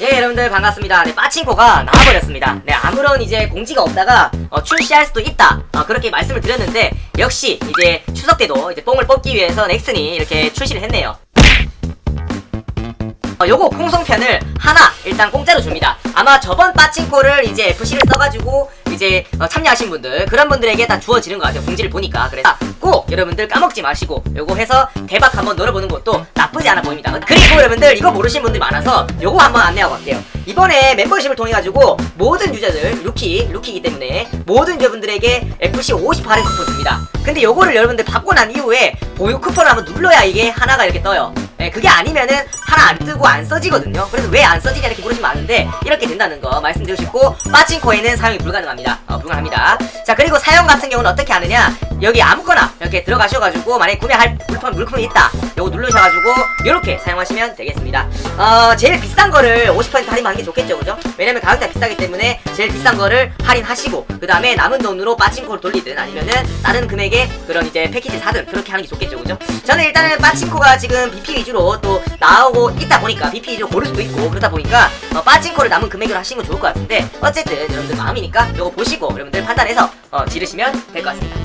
예 여러분들 반갑습니다. 네 빠친코가 나와버렸습니다. 네 아무런 이제 공지가 없다가 어, 출시할 수도 있다. 어, 그렇게 말씀을 드렸는데 역시 이제 추석 때도 이제 뽕을 뽑기 위해서 넥슨이 이렇게 출시를 했네요. 어, 요거 공성편을 하나 일단 공짜로 줍니다. 아마 저번 빠친코를 이제 FC를 써가지고 이제 어, 참여하신 분들 그런 분들에게 다 주어지는 것 같아요. 공지를 보니까 그래서 꼭 여러분들 까먹지 마시고 요거 해서 대박 한번 노려보는 것도 나쁘지 않아 보입니다. 그리고 여러분들 이거 모르신 분들이 많아서 요거 한번 안내하고 갈게요. 이번에 멤버십을 통해 가지고 모든 유저들 루키 루키이기 때문에 모든 유저분들에게 FC 50 할인 쿠폰 줍니다. 근데 요거를 여러분들 받고 난 이후에 보유 쿠폰을 한번 눌러야 이게 하나가 이렇게 떠요. 네, 그게 아니면은 하나 안 뜨고 안 써지거든요. 그래서 왜 안 써지냐 이렇게 물으시면 아는데 이렇게 된다는 거 말씀드리고 싶고 빠친코에는 사용이 불가능합니다. 어, 불가능합니다. 자 그리고 사용 같은 경우는 어떻게 하느냐 여기 아무거나 이렇게 들어가셔가지고 만약에 구매할 물품 물품이 있다. 요거 누르셔가지고 이렇게 사용하시면 되겠습니다. 어 제일 비싼 거를 50% 할인하는 게 좋겠죠, 그죠? 왜냐면 가격대가 비싸기 때문에 제일 비싼 거를 할인하시고 그 다음에 남은 돈으로 빠친코를 돌리든 아니면은 다른 금액의 그런 이제 패키지 사든 그렇게 하는 게 좋겠죠, 그죠? 저는 일단은 빠친코가 지금 BP 위주로 또 나오고 있다 보니까 BP 위주로 고를 수도 있고 그러다 보니까 어, 빠친코를 남은 금액으로 하시는 건 좋을 것 같은데 어쨌든 여러분들 마음이니까 요거 보시고 여러분들 판단해서 어, 지르시면 될 것 같습니다.